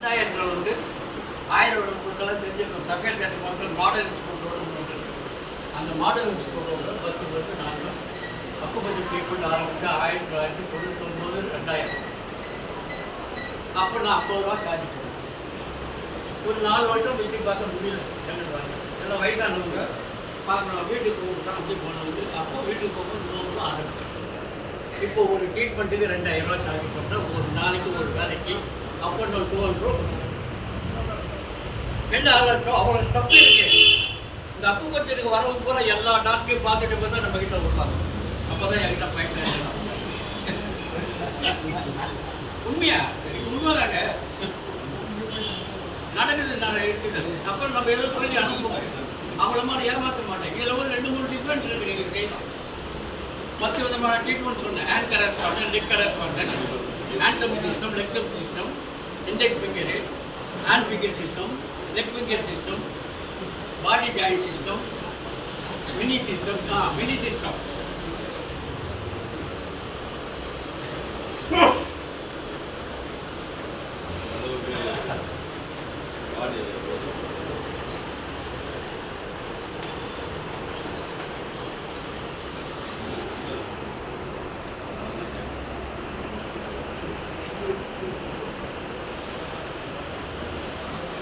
என்ற வந்து ஆயிரம் பொருட்கள்லாம் தெரிஞ்சிருக்கும் சஃபேர் தேட்டர் மக்கள் மாடர்ன் ஸ்கூலோட முன்னாடி அந்த மாடர்ன் ஸ்கூலோட பஸ் பஸ் நாங்கள் அக்குபதி ட்ரீட்மெண்ட் ஆரம்பித்து ஆயிரத்தி தொள்ளாயிரத்தி தொண்ணூத்தொம்பது ரெண்டாயிரம். அப்போ நான் ஐம்பது ரூபா சார்ஜ் பண்ணேன் ஒரு நாலு வருஷம் வச்சு பார்க்க முடியல எங்களுக்கு வாங்கி. எல்லாம் வயசானவங்க பார்க்கணும். வீட்டுக்கு போகணும். அப்படி போனவங்க அப்போ வீட்டுக்கு போகும்போது நூறுரூவா ஆரம்பிச்சு இப்போ ஒரு ட்ரீட்மெண்ட்டுக்கு ரெண்டாயிரம் ரூபாய் சார்ஜ் பண்ணுறேன் ஒரு நாளைக்கு ஒரு வேலைக்கு அப்போ நான் டூ ஹண்ட்ரட் ரெண்டு ஆறு லட்சம் அவ்வளோ ஸ்டஃப் இருக்கு. இந்த அக்குப்பச்சருக்கு வரவங்க பூரா எல்லா டாக்டரையும் பார்த்துட்டு போய் தான் நம்ம கிட்ட வருவாங்க அப்போ தான் என்கிட்ட பயன் உண்மையா? உண்மைதாங்க நடக்குது நான் இருக்குது அப்புறம் நம்ம எதுவும் சொல்லி அனுப்புவோம். அவங்கள மாதிரி ஏமாற்ற மாட்டேன். இதில் ஒரு ரெண்டு மூணு டிஃப்ரெண்ட் இருக்கு நீங்கள் கையில் பத்து விதமான ட்ரீட்மெண்ட் சொன்னேன். ஹேண்ட் கரர் பண்ணேன் லெக் கரர் பண்ணேன். Hand system leg system index finger hand finger system leg finger system body join system mini system ah mini system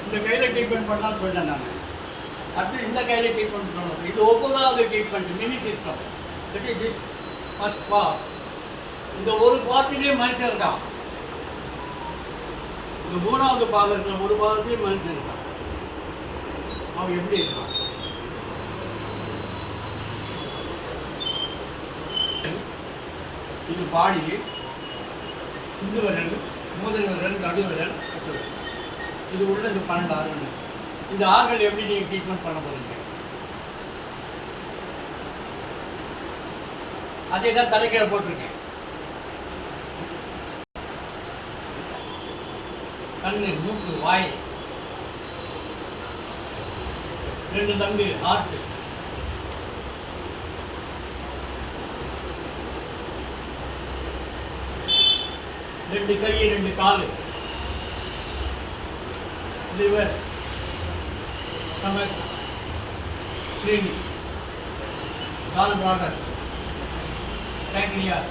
இந்த கையில் ட்ரீட்மெண்ட் பண்ணலாம் சொன்னேன் நான். அடுத்து இந்த கையில் ட்ரீட்மெண்ட் பண்ணலாம் இது ஒவ்வொன்றாவது treatment mini system it is this first part இந்த ஒரு பார்ட்டிலே மனுஷன் இருக்கான். இந்த மூணாவது பாகத்தில் ஒரு பாகத்திலே மனுஷன் இருக்கான். அவன் எப்படி இருக்கான்? இது பாடி சிந்து விரல் மூதல் விரல் நடு இது உள்ள இந்த பன்னெண்டு ஆறுகள் இந்த ஆறுகள் எப்படி நீங்கள் ட்ரீட்மெண்ட் பண்ண போறீங்க? அதே தான் தலைக்கீழ போட்டிருக்கேன். கண்ணு மூக்கு வாய். ரெண்டு தம்பி ஹார்ட் ரெண்டு கை ரெண்டு காலு. Liver, stomach, kidney, gallbladder, pancreas,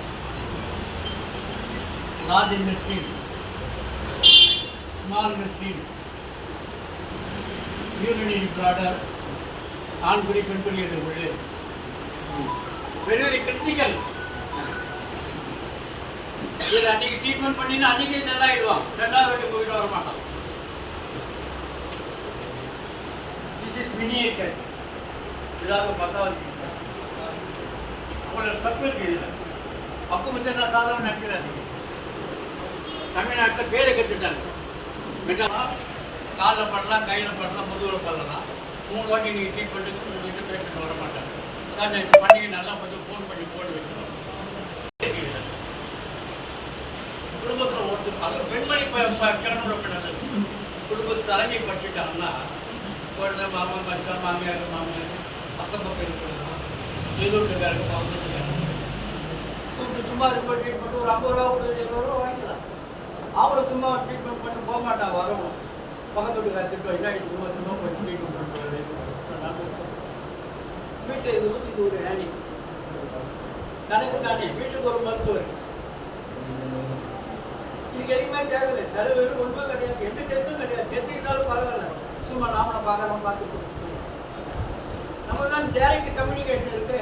large intestine, small intestine, urinary bladder, ஆண்குடி பெண்குடி என்று உள்ளது வெரி வெரி கிரிட்டிக்கல் இதில் அன்னைக்கு ட்ரீட்மெண்ட் பண்ணினா அன்னைக்கே நல்லா ஆயிடுவான் ரெண்டாவது வாட்டி போயிட்டு வர மாட்டான் This இஸ் miniature. இதாக பத்தாவது அவங்களோட சப்பு இருக்கு இதில் பக்குவத்தை நான் சாதாரண நினைக்கிறாங்க தமிழ்நாட்டில் பேரை கற்றுட்டாங்க காலில் பண்ணலாம் கையில் பண்ணலாம் முதுகில் பண்ணலாம் மூணு வாட்டி நீங்கள் ட்ரீட்மெண்ட்டுக்கு உங்கள்கிட்ட பேஷண்ட் வர மாட்டாங்க சார் நான் இந்த பண்ணி நல்லா கொஞ்சம் ஃபோன் பண்ணி போட்டு வைக்கணும் குடும்பத்தில் ஒருத்தர் அது பெண்மணி கிளம்புற பெண்ணது குடும்பத்து தலைமை படிச்சுட்டாங்கன்னா குழந்தை மாமன் மச்சான் மாமியார் மாமியார். அக்கம் பக்கம் இருக்கிறது எதிர்ட்டுக்காரங்க பக்கத்துக்காரங்க கூப்பிட்டு சும்மா இது பண்ணி. ட்ரீட்மெண்ட் ஒரு ஐம்பது ரூபா கொடுத்து இருபது ரூபா வாங்கிக்கலாம். அவங்கள சும்மா ட்ரீட்மெண்ட் பண்ணி போக மாட்டான் வரும் பக்கத்து வீட்டுக்கார திட்டம் இல்லாடி சும்மா சும்மா போய் ட்ரீட்மெண்ட் பண்ணுறது வீட்டில் இது வந்து இது ஒரு ஆனி தனக்கு தானே வீட்டுக்கு ஒரு மருத்துவர். இதுக்கு எதுவுமே தேவையில்லை. செலவு ஒன்பது சும்மா நாமளை பார்க்குறோம் பார்த்துட்டு கொடுத்துருவோம் நம்ம தான் டேரக்ட் கம்யூனிகேஷன் இருக்குது